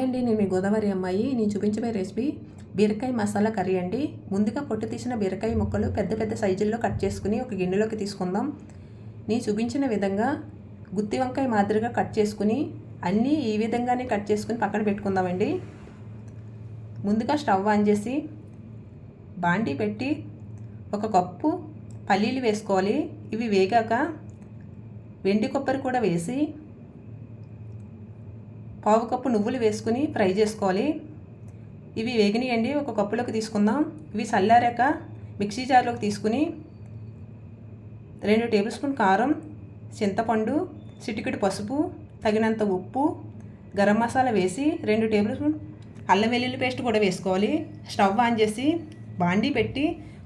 అండి నేను మీ గోదావరి అమ్మాయి. నేను చూపించబోయే రెసిపీ బీరకాయ మసాలా కర్రీ అండి. ముందుగా పొట్టు తీసిన బీరకాయ ముక్కలు పెద్ద పెద్ద సైజుల్లో కట్ చేసుకుని ఒక గిన్నెలోకి తీసుకుందాం. నేను చూపించిన విధంగా గుత్తి వంకాయ మాదిరిగా కట్ చేసుకుని అన్నీ ఈ విధంగానే కట్ చేసుకుని పక్కన పెట్టుకుందామండి. ముందుగా స్టవ్ ఆన్ చేసి బాండీ పెట్టి ఒక కప్పు పల్లీలు వేసుకోవాలి. ఇవి వేగాక వెండి కొబ్బరి కూడా వేసి పావు కప్పు నువ్వులు వేసుకుని ఫ్రై చేసుకోవాలి. ఇవి వేగినాయండి ఒక కప్పులోకి తీసుకుందాం. ఇవి చల్లారాక మిక్సీ జార్లోకి తీసుకుని రెండు టేబుల్ స్పూన్ కారం చింతపండు చిటికెడు పసుపు తగినంత ఉప్పు గరం మసాలా వేసి రెండు టేబుల్ స్పూన్ అల్లం వెల్లుల్లి పేస్ట్ కూడా వేసుకోవాలి. స్టవ్ ఆన్ చేసి బాండీ పెట్టి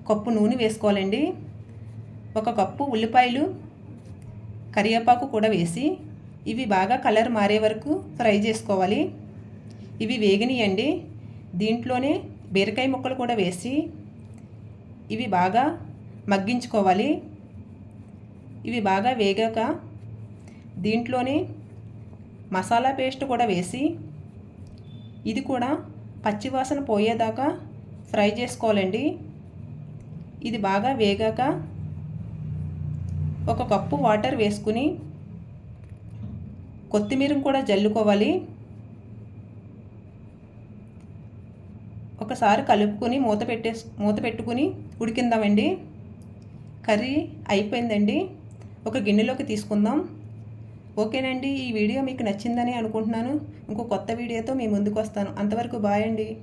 కప్పు నూనె వేసుకోవాలండి. ఒక కప్పు ఉల్లిపాయలు కరివేపాకు కూడా వేసి ఇవి బాగా కలర్ మారే వరకు ఫ్రై చేసుకోవాలి. ఇవి వేగనియండి. దీంట్లోనే బీరకాయ ముక్కలు కూడా వేసి ఇవి బాగా మగ్గించుకోవాలి. ఇవి బాగా వేగాక దీంట్లోనే మసాలా పేస్ట్ కూడా వేసి ఇది కూడా పచ్చివాసన పోయేదాకా ఫ్రై చేసుకోవాలండి. ఇది బాగా వేగాక ఒక కప్పు వాటర్ వేసుకుని కొత్తిమీర కూడా జల్లుకోవాలి. ఒకసారి కలుపుకొని మూత పెట్టే మూత పెట్టుకుని ఉడికిందామండి. కర్రీ అయిపోయిందండి. ఒక గిన్నెలోకి తీసుకుందాం. ఓకేనండి ఈ వీడియో మీకు నచ్చిందని అనుకుంటున్నాను. ఇంకో కొత్త వీడియోతో మీ ముందుకు వస్తాను. అంతవరకు బాయ్ అండి.